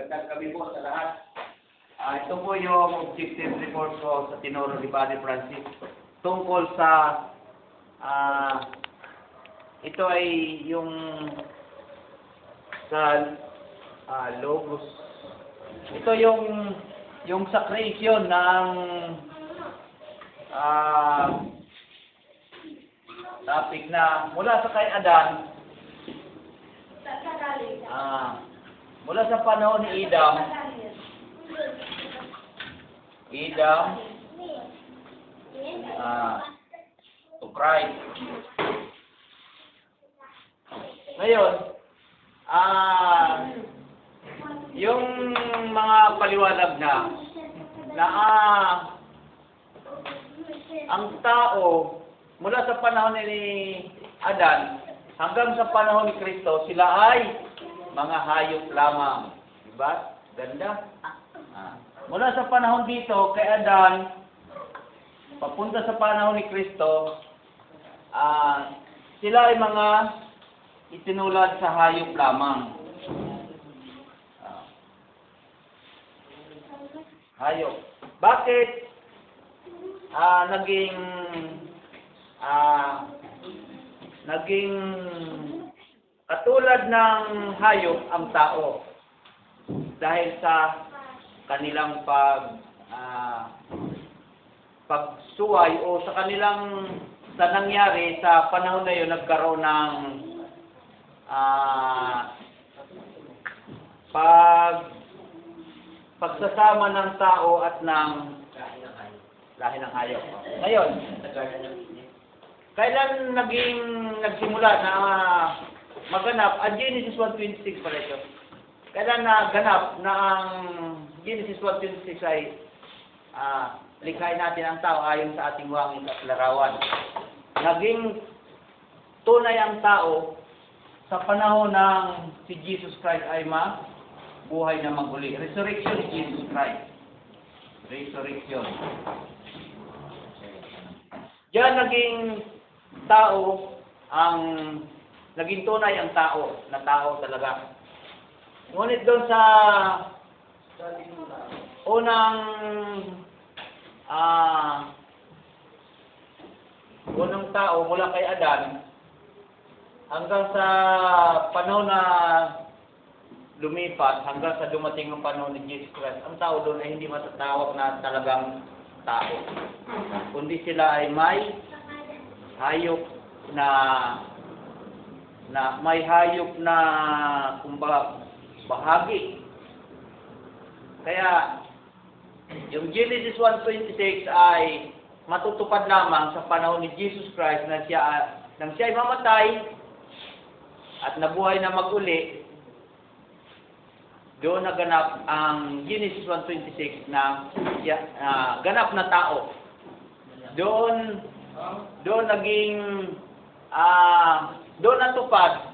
Magandang gabi po sa lahat. Ah, ito po yung objective report ko sa Tinoro ni Padre Francis tungkol sa ah, ito ay yung sa ah, logos. Ito yung yung sa creation ng ah, topic na mula sa kay Adan ah, mula sa panahon ni Adam Adam ah, to Christ. Ngayon ah yung mga paliwanag na na ah, ang tao mula sa panahon ni Adan hanggang sa panahon ni Kristo sila ay mga hayop lamang. Diba? Ganda. Ah. Mula sa panahon dito kay Adan papunta sa panahon ni Kristo ah sila ay mga itinulad sa hayop lamang. Ah. hayop. Bakit ah naging ah naging katulad ng hayop ang tao dahil sa kanilang pag ah, pagsuway o sa kanilang sa nangyari sa panahon na yun nagkaroon ng ah, pag pagsasama ng tao at ng lahi ng hayop. Ngayon, kailan naging nagsimula na maganap ang Genesis 1.26 pala ito? Kailan naganap na ang Genesis 1.26 ay ah, likhain natin ang tao ayon sa ating wangis at larawan. Naging tunay ang tao sa panahon ng si Jesus Christ ay ma buhay na maguli. Resurrection ni Jesus Christ. Resurrection. Diyan naging tao ang naging tunay ang tao na tao talaga. Ngunit doon sa unang ah unang tao mula kay Adan hanggang sa panahon na lumipas hanggang sa dumating ang panahon ni Jesus Christ, ang tao doon ay hindi matatawag na talagang tao. Kundi sila ay may hayop na na may hayop na kumbaga bahagi. Kaya yung Genesis 1:26 ay matutupad lamang sa panahon ni Jesus Christ na siya nang siya ay mamatay at nabuhay na maguli doon naganap ang Genesis 1:26 na ah, ganap na tao. Doon doon naging ah doon natupad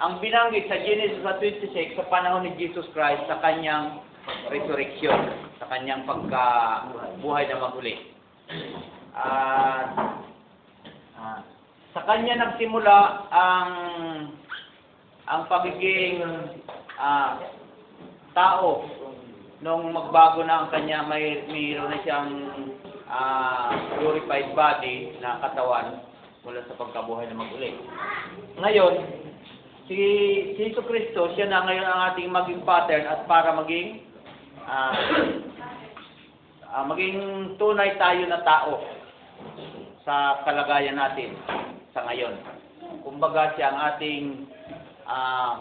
ang binanggit sa Genesis 1:26 sa panahon ni Jesus Christ sa kanyang resurrection, sa kanyang pagkabuhay na maguli. At ah, sa kanya nagsimula ang ang pagiging ah, tao nung magbago na ang kanya may mayroon na siyang ah, glorified body na katawan mula sa pagkabuhay na maguli. Ngayon, si si Jesu Kristo, siya na ngayon ang ating maging pattern at para maging ah, ah, maging tunay tayo na tao sa kalagayan natin sa ngayon. Kumbaga siya ang ating ah,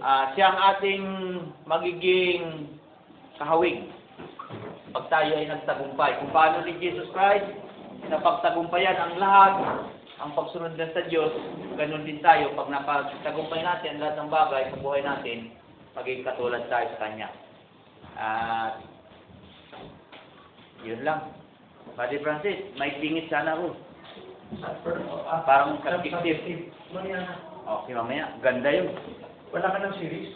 Ah, siya ang ating magiging kahawig pag tayo ay nagtagumpay. Kung paano ni Jesus Christ na pagtagumpayan ang lahat, ang pagsunod na sa Diyos, ganun din tayo. Pag napagtagumpay natin ang lahat ng bagay sa buhay natin, maging katulad tayo sa Kanya. At yun lang. Padre Francis, may tingit sana ako. Parang subjective. Okay, mamaya. Ganda yun. Wala ka ng series?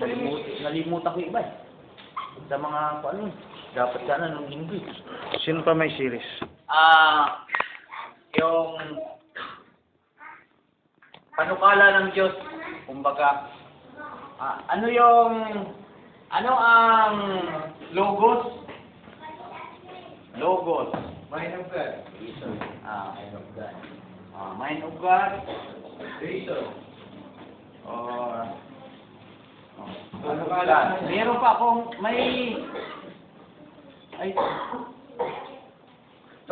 Nalimut, nalimutan ko iba eh. Sa mga, ano, dapat sana nung linggo. Sino pa may series? Ah, yung panukala ng Diyos, kumbaga, Ah, ano yung ano ang logos? Logos. Mind of God. Ah, Mind of God. ah, mind of God Reason. or oh, ba? Meron pa akong may ay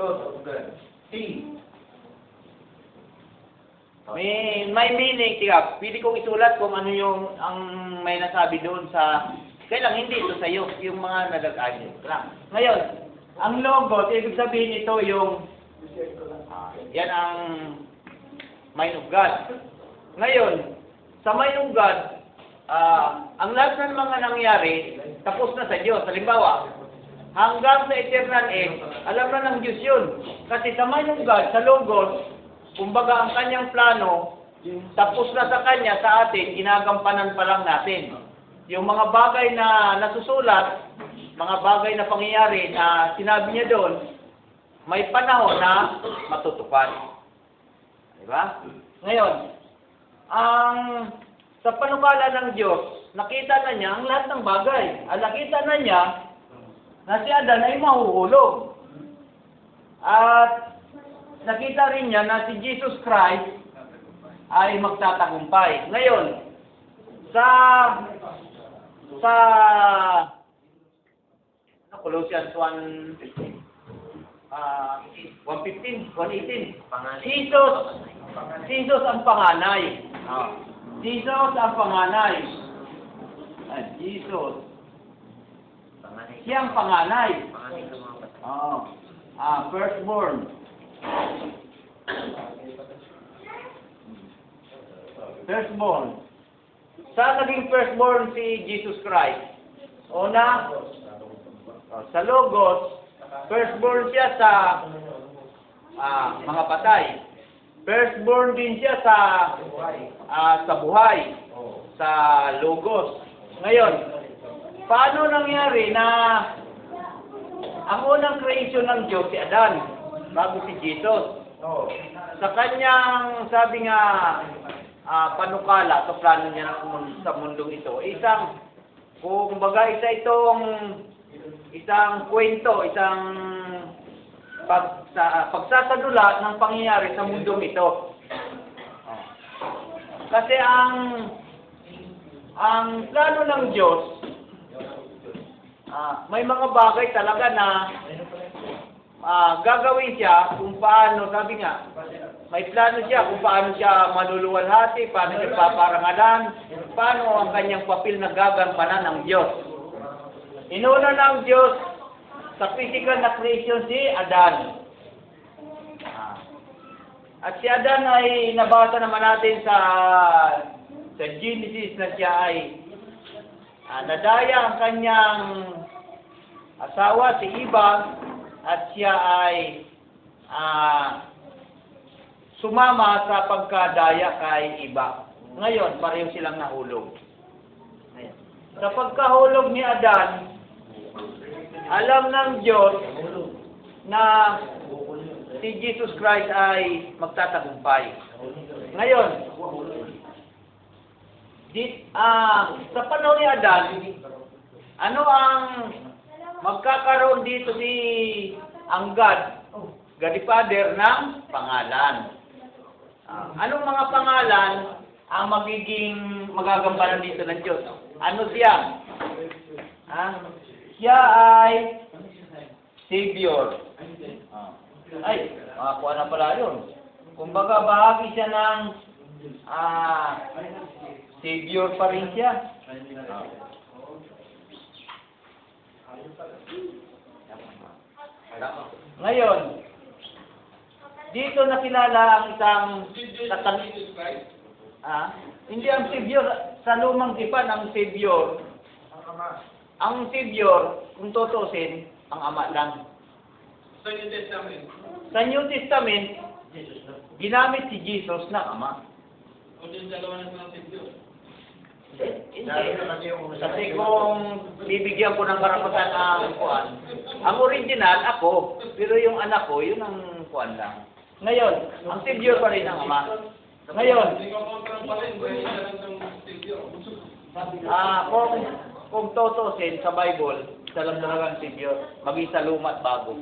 Of God. T. may may meaning tiga. Pili kong isulat kung ano yung ang may nasabi doon sa kaya lang hindi ito sa iyo, yung mga. Lang. Ngayon, ang logos, ibig sabihin ito yung Ah, yan ang mind of God. Ngayon, sa mind of God, ah, ang lahat ng mga nangyari, tapos na sa Diyos. Halimbawa, hanggang sa eternal end, alam na ng Diyos yun. Kasi sa mind of God, sa Logos, kumbaga ang kanyang plano, tapos na sa kanya, sa atin, ginagampanan pa lang natin. Yung mga bagay na nasusulat, mga bagay na pangyayari na sinabi niya doon, may panahon na matutupad. Di ba? Ngayon, ang sa panukala ng Diyos, nakita na niya ang lahat ng bagay. Ang nakita na niya na si Adan ay mahuhulog. At nakita rin niya na si Jesus Christ ay magtatagumpay. Ngayon, sa sa ano, Colossians 1 ah 115, 118. Jesus, Jesus ang panganay. Jesus ang panganay. Ah, Jesus. Siya ang panganay. Oh. Ah, firstborn. Firstborn. Saan naging firstborn si Jesus Christ? Una, oh, sa Logos, firstborn siya sa ah, mga patay. Firstborn din siya sa ah, sa buhay, sa Logos. Ngayon, paano nangyari na ang unang creation ng Diyos si Adan bago si Jesus? No. Sa kanyang, sabi nga, ah, panukala sa plano niya ng sa mundong ito, isang, kung baga isa itong, isang kwento, isang pag, sa, pagsasadula ng pangyayari sa mundong ito. Kasi ang, ang plano ng Diyos, ah, may mga bagay talaga na ah, gagawin siya kung paano, sabi nga, may plano siya kung paano siya maluluwalhati, paano siya paparangalan, paano ang kanyang papel na gagampanan ng Diyos. Inuna ng Diyos sa physical na creation si Adan. Ah. At si Adan ay nabasa naman natin sa sa Genesis na siya ay ah, nadaya ang kanyang asawa si Iba at siya ay ah, sumama sa pagkadaya kay Iba. Ngayon, pareho silang nahulog. Ayan. Sa pagkahulog ni Adan, alam ng Diyos na si Jesus Christ ay magtatagumpay. Ngayon, di, ah, sa panahon ni Adan, ano ang magkakaroon dito si ang God, Father ng pangalan. Ah, anong mga pangalan ang magiging magagampanan dito ng Diyos? Ano siya? Ah, siya ay Savior. Ah. Ay, makakuha na pala yun. Kumbaga, bahagi siya ng ah, Savior pa rin siya. Ah. Ngayon, dito nakilala ang isang katan ah, hindi ang Savior sa lumang tipan ang Savior. Ang ama. Ang Savior, kung tutusin, ang Ama lang. Sa New Testament. Sa New Testament, ginamit si Jesus na Ama. O din dalawa na ng Savior. Hindi. Kasi kung bibigyan ko ng karapatan ang kuan, ang original ako, pero yung anak ko, yun ang kuan lang. Ngayon, ang Savior pa rin ang Ama. Ngayon. Dahil. Ah, kung kung tutusin sa Bible, isa lang talagang si Diyos. Mag-isa luma at bago.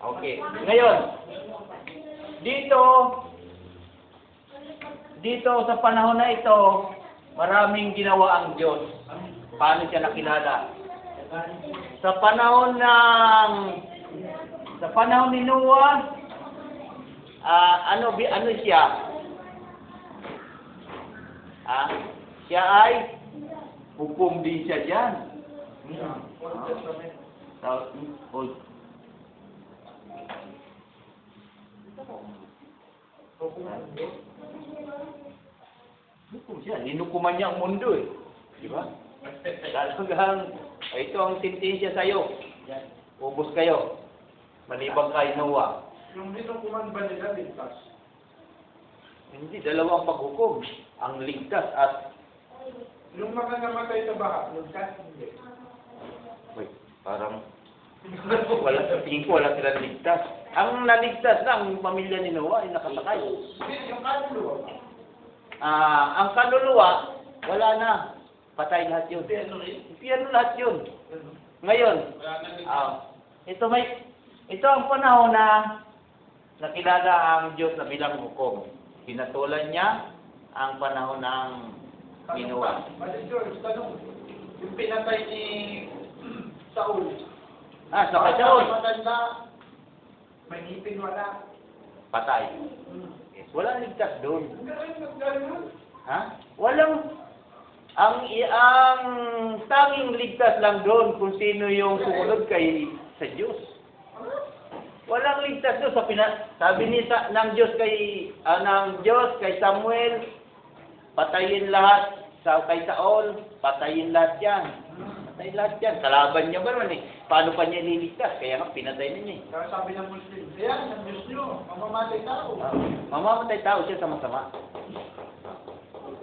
Okay. Ngayon, dito, dito sa panahon na ito, maraming ginawa ang Diyos. Paano siya nakilala? Sa panahon ng sa panahon ni Noah, ah, ano bi ano siya? Ah, siya ay hukom din siya diyan. Sa Old Hukom siya, ninukuman niya ang mundo eh. Di ba? Talagang, ito ang sentensya sa'yo. Ubus kayo. Malibang kay Noah. Yung binukuman ba nila ligtas? Hindi, dalawang paghukom. Ang ligtas at... Yung mga namatay sa baha, ligtas hindi. Wait, parang... wala sa tingin ko, wala silang ligtas. Ang naligtas lang, ang pamilya ni Noah ay nakasakay. Yung kaluluwa. Ah, ang kaluluwa, wala na. Patay lahat yun. Impyerno lahat yun. Ngayon, ah, ito may ito ang panahon na nakilala ang Diyos na bilang hukom. Pinatulan niya ang panahon ng ginawa. George, tanong. Yung pinatay ni Saul. Ah, sa Saul, Matanda. May ngipin wala. patay. Hmm. Yes, walang ligtas doon. Ha? Walang ang ang tanging ligtas lang doon kung sino yung sumunod kay sa Diyos. Walang ligtas doon sa pina, sabi ni sa, ng Diyos kay ah, ng Diyos kay Samuel patayin lahat sa kay Saul, patayin lahat 'yan. Patayin lahat 'yan. Kalaban niya ba naman eh? Paano pa niya niligtas? Kaya nga pinatay na niya eh. Kaya sabi ng Muslim, yan, ang Diyos nyo, mamamatay tao. Ah, Mamamatay tao siya sa masama.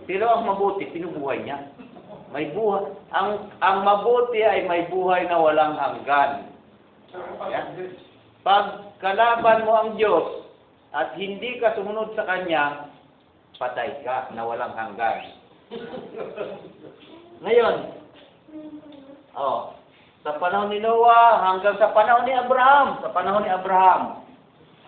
Pero ang mabuti, pinubuhay niya. May buhay. Ang ang mabuti ay may buhay na walang hanggan. Yan. Pag kalaban mo ang Diyos at hindi ka sumunod sa Kanya, patay ka na walang hanggan. Ngayon, oh, sa panahon ni Noah hanggang sa panahon ni Abraham, sa panahon ni Abraham,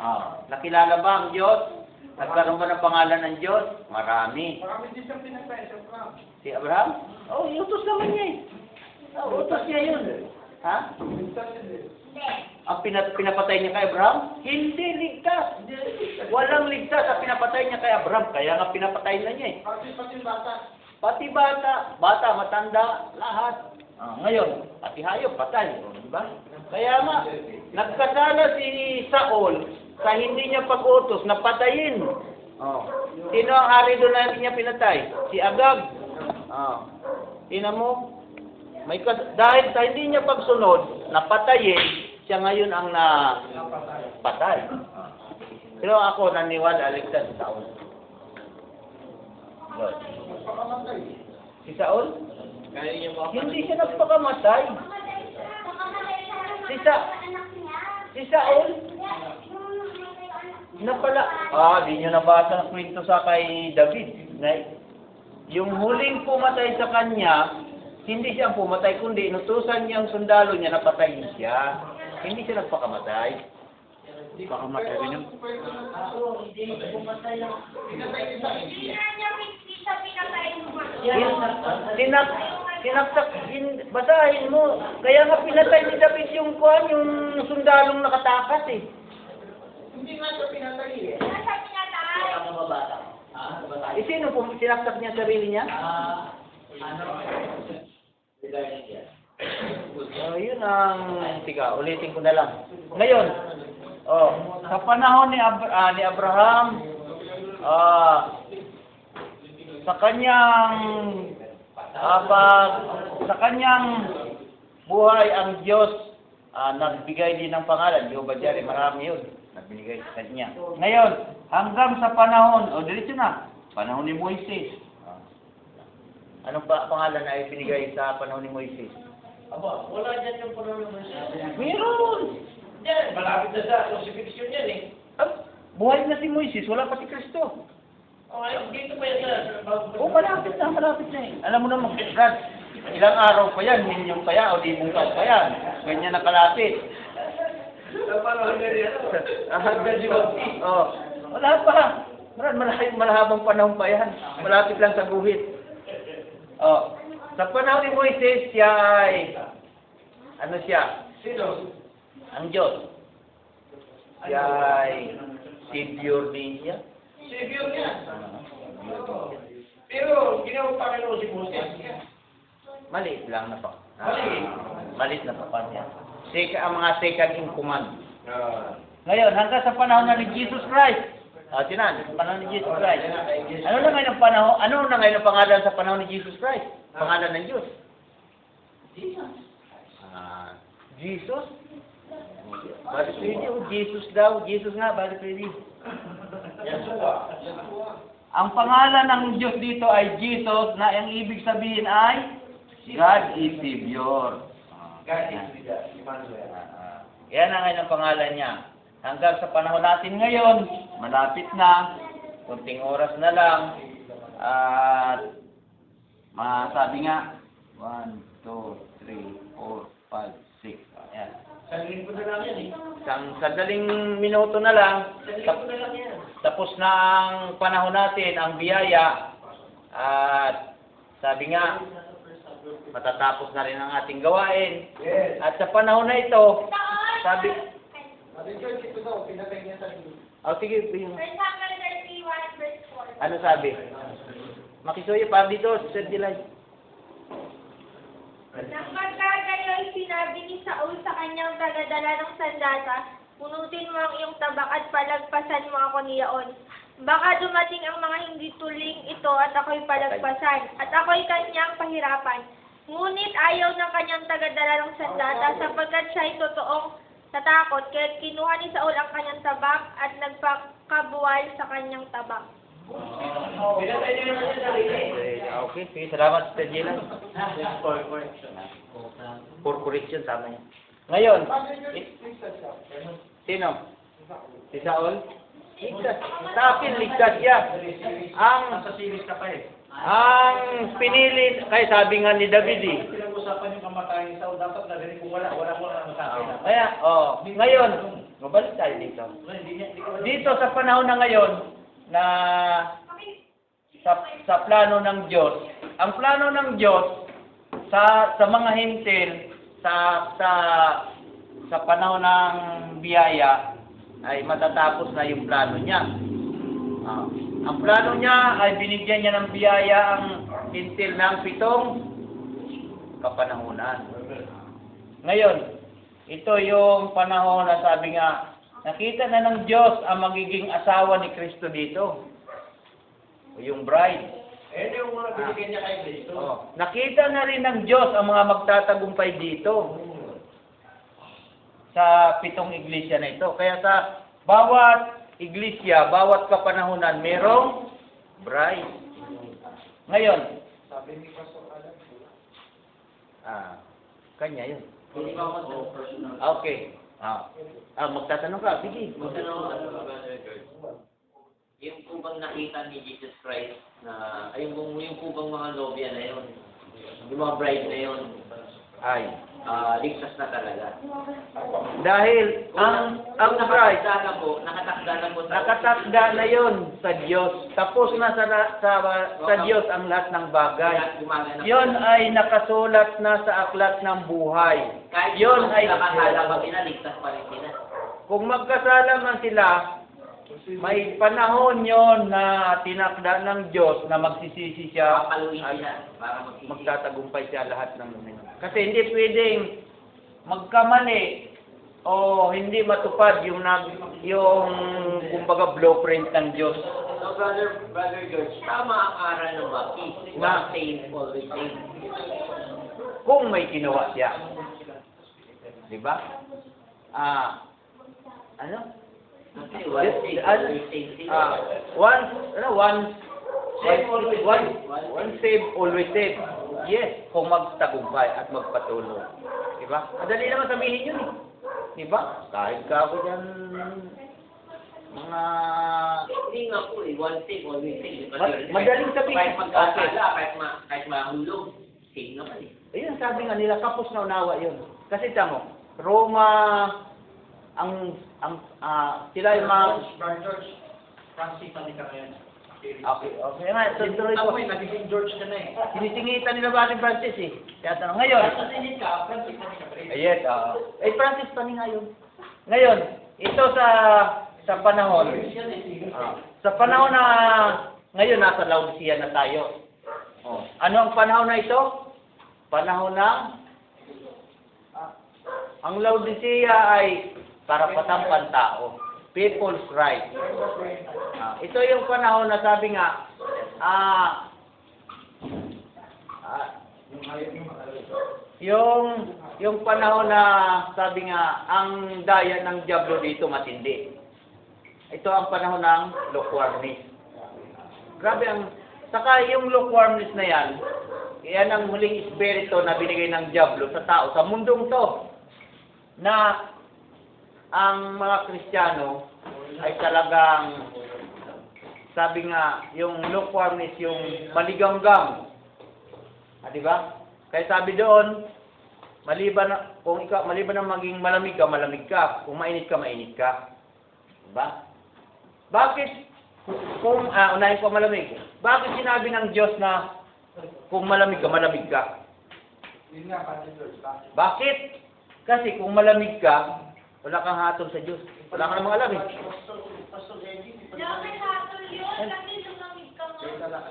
ah, nakilala ba ang Diyos? Nagkaroon ba ng pangalan ng Diyos? Marami. Marami din siyang pinatay sa Trump. Si Abraham? Oh, iutos naman niya eh. Oh, utos niya yun. Ha? Hindi. Ang pinat pinapatay niya kay Abraham? Hindi ligtas. Walang ligtas ang pinapatay niya kay Abraham. Kaya nga pinapatay na niya eh. Pati pati bata. Pati bata, bata, matanda, lahat. Ah, ngayon, pati hayop, patay. O, di ba? Kaya nga, nagkasala si Saul sa hindi niya pag-utos na patayin. Oh. Sino ang hari doon na hindi niya pinatay? Si Agag. Oh. Tingnan mo, may kas dahil sa hindi niya pagsunod na patayin, siya ngayon ang na patay. Pero ako naniwala ligtas si Saul. Si Saul? Kaya niya? Hindi siya nagpakamatay. Si Sa si Saul na pala. Ah, di nyo nabasa ang kwento sa kay David. Na, yung huling pumatay sa kanya, hindi siya ang pumatay, kundi inutusan niya ang sundalo niya na patayin siya. Hindi siya nagpakamatay. Pakamatay rin yun. Sinak, sinaksak, in, basahin mo. Kaya nga pinatay ni David yung kuhan, yung sundalong nakatakas eh. Hindi nga siya pinatay eh. Eh, sino po sinaksak niya sarili niya? Oh, yun ang, tiga, ulitin ko na lang. Ngayon, oh, sa panahon ni, Ab- ah, ni Abraham, ah, sa kanyang, pag, sa kanyang buhay ang Diyos, ah, nagbigay din ng pangalan, Jehovah Jireh, marami yun, nagbigay sa kanya. Ngayon, hanggang sa panahon, o oh, diretso na, panahon ni Moises. Ah. Anong pa pangalan na ibinigay sa panahon ni Moises? Aba, wala dyan yung panahon naman siya. Meron! Yan, malapit na sa crucifixion yan eh. Ah, buhay na si Moises, wala pa si Kristo. Okay, dito pa yan sir. Oo, malapit na, malapit na eh. Alam mo naman, Brad, ilang araw pa yan, minyong pa yan, o di bukas pa yan. Ganyan na kalapit. Hanggang di Oh, wala pa. Brad, malaki, malahabang panahon pa yan. Malapit lang sa guhit. Oh, sa panahon ni Moises, siya ay, ano siya? Sino? Ang Diyos. Siya ay Savior niya. Savior niya. Pero, ginawa pa Panginoon si Moses. Maliit lang na pa. Maliit. Maliit na pa niya. Seka, ang mga second in command. Ah. Ngayon, hanggang sa panahon na ni Jesus Christ. Ah, tinan, sa panahon ni Jesus Christ. Ano na ngayon ang panahon? Ano na ngayon ang pangalan sa panahon ni Jesus Christ? Pangalan ng Diyos. Ah, Jesus? Bakit pwede? Oh, Jesus daw. Jesus nga, bakit pwede? Ang pangalan ng Diyos dito ay Jesus na ang ibig sabihin ay God is Savior. Ah, God is. Emmanuel. Ah, yan ang ngayon ang pangalan niya. Hanggang sa panahon natin ngayon, malapit na, kunting oras na lang, at masabi nga, 1, 2, 3, 4, 5, 6. Ayan. Sa lingkod na lang yan eh. Isang sadaling minuto na lang, Sa lingkod tap- na lang. Tapos na ang panahon natin, ang biyaya, at sabi nga, matatapos na rin ang ating gawain. Yes. At sa panahon na ito, sabi, oh sige, yung- First Samuel 31, verse 4. ano sabi? Makisuyo pa dito, Sir Dilay. Nang magkagayoy, sinabi ni Saul sa kanyang tagadala ng sandata, punutin mo ang iyong tabak at palagpasan mo ako niyaon. Baka dumating ang mga hindi tuling ito at ako'y palagpasan, at ako'y kanyang pahirapan. Ngunit ayaw ng kanyang tagadala ng sandata sapagkat siya'y totoong natakot, kaya kinuha ni Saul ang kanyang tabak at nagpakabuwal sa kanyang tabak. Okay, sige, salamat Sir Dilay. For correction, tama yan. Ngayon, sino? Si Saul? Ligtas. Sa akin, ligtas siya. Ang, Nasa series ka pa eh. ang pinili, kaya sabi nga ni David eh, Pinag-usapan yung kamatayan ni Saul, dapat narinig kung wala, wala mo lang sa akin. Kaya, oh, ngayon, mabalik tayo dito. Hindi niya, hindi ko Dito sa panahon na ngayon, na sa, sa plano ng Diyos, ang plano ng Diyos sa sa mga hintil sa sa sa panahon ng biyaya ay matatapos na yung plano niya. Ah, ang plano niya ay binigyan niya ng biyaya ang hintil ng pitong kapanahunan. Ngayon, ito yung panahon na sabi nga, nakita na ng Diyos ang magiging asawa ni Kristo dito. O yung bride. Eh, yung mga binigyan niya kay Kristo. Oh, nakita na rin ng Diyos ang mga magtatagumpay dito sa pitong iglesia na ito. Kaya sa bawat iglesia, bawat kapanahunan, merong bride. Ngayon, Sabi ni Pastor Alan. ah, kanya yun. Okay. Ah, ah magtatanong ka. Sige. Magtanong ako, ano ba, Brother George? Yung po bang nakita ni Jesus Christ na, ay yung, kung- yung po bang mga nobya na yun, yung mga bride na yun, Ay. Ah, ligtas na talaga. Dahil ang ang Kung bride, nakatakda na po, nakatakda na po sa... nakatakda na yon sa Diyos. Tapos na sa, sa, sa Diyos ang lahat ng bagay. Po. Yon ay nakasulat na sa aklat ng buhay. Kahit Yon ay nakakala pa sila, ligtas pa rin sila. kung magkasala man sila, may panahon yon na tinakda ng Diyos na magsisisi siya at magtatagumpay siya lahat ng kasi hindi pwedeng magkamali o hindi matupad yung nag yung kumbaga blueprint ng Diyos. So, Brother, Brother George, tama ang aral ng baptist. Na- always. Kung may ginawa siya. Di ba? Ah, ano? Once saved, Ano? once, Save, always once, save. once save, always save. Yes, kung magtagumpay at magpatuloy. Di ba? Madali naman sabihin yun eh. Di ba? Kahit ka ako dyan, Mga... Hindi nga po eh, one thing, always. Ma- madaling sabihin. Kahit magkakala, kahit, ma, kahit mahulog, same naman eh. Ayun, sabi nga nila, kapos na unawa yun. Kasi tamo, Roma, ang, ang, ah, sila yung mga... Bar George, Francis, ano ka ngayon? Okay, okay nga, tuloy Ako ko. eh, nagiging George ka na eh. Sinisingitan nila ba ni Francis eh. Kaya tanong, ngayon, Sa singit ka, Francis, ano ka pa rin? Yes, oo. Eh, Francis pa nga yun. Ngayon, ito sa sa panahon, ah, sa panahon na ngayon nasa Laodicea na tayo. Oh. Ano ang panahon na ito? Panahon ng ah, ang Laodicea ay karapatang pantao. People's right. Ah, ito yung panahon na sabi nga, ah, ah, yung yung panahon na sabi nga ang daya ng diablo dito matindi. Ito ang panahon ng lukewarmness. Grabe ang saka yung lukewarmness na yan, yan ang muling espiritu na binigay ng diablo sa tao sa mundong to na ang mga Kristiyano ay talagang sabi nga yung lukewarmness yung maligamgam. Ah, di ba? Kaya sabi doon, maliban na, kung ikaw, maliban na maging malamig ka, malamig ka. Kung mainit ka, mainit ka. Diba? Bakit, kung, ah, unahin ko malamig, bakit sinabi ng Diyos na kung malamig ka, malamig ka? Yun nga, Francis George, bakit? Bakit? Kasi kung malamig ka, wala kang hatol sa Diyos. Wala kang namang alam eh. Pastor Eddie, di pa Dapat hatol yun kasi lumamig ka mo.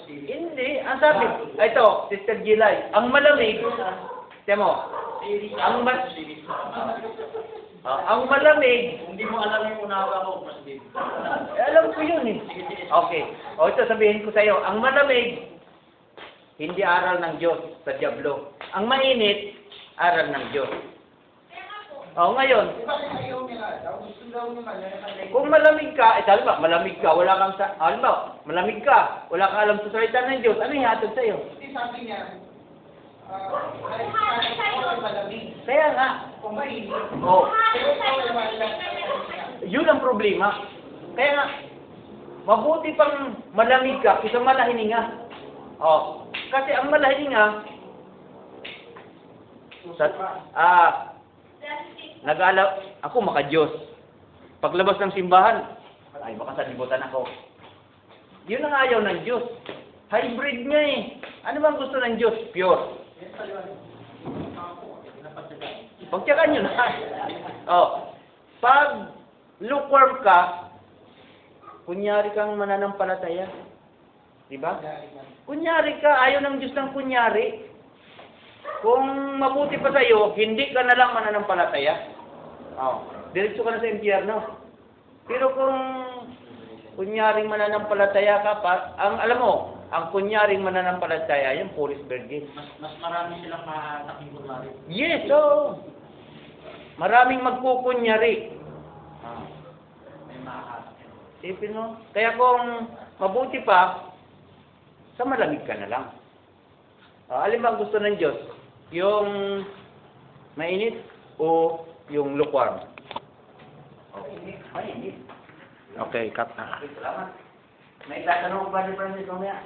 Hindi. Ang sabi, ito, Sister Gilay, ang malamig, temo, ang, ma- Ah, ang malamig, Kung di mo alam yung unawa ko, mas. Eh, alam ko yun eh. Okay. O ito sabihin ko sa iyo, ang malamig, hindi aral ng Diyos sa Diablo. Ang mainit, aral ng Diyos. O ngayon, Di ba kaya ayaw nila? Daw gusto daw ang kanila. kung malamig ka, eh halimbawa, malamig ka, wala kang sa, halimbawa, malamig ka, wala kang alam sa salita ng Diyos, ano ihatod sa iyo? Hindi sabi niya, ah, kahit kahit Kaya nga, kung mainit, o, pero yun ang problema. Kaya nga, mabuti pang malamig ka kaysa malahininga. O, kasi ang malahininga, sa, ah, nag-aala, ako maka-Diyos. Paglabas ng simbahan, ay baka sa libutan ako. Yun ang ayaw ng Diyos. Hybrid niya eh. Ano bang gusto ng Diyos? Pure. Pagtyakan nyo na. oh, pag lukewarm ka, kunyari kang mananampalataya. Di ba? Kunyari ka, ayaw ng Diyos ng kunyari. Kung mabuti pa sa'yo, hindi ka na lang mananampalataya. Oh, diretso ka na sa impyerno. Pero kung kunyaring mananampalataya ka pa, ang alam mo, ang kunyaring mananampalataya, yung Police Virgin. Mas, mas marami silang maataking kunwari. Yes, so maraming magkukunyari. Ah, May. Isipin mo. Kaya kung mabuti pa, sa malamig ka na lang. Ah, alin ba ang gusto ng Diyos? Yung mainit o yung lukewarm? Okay. Mainit. Okay, cut na. Salamat. May tatanong ko ba ni Francis mamaya?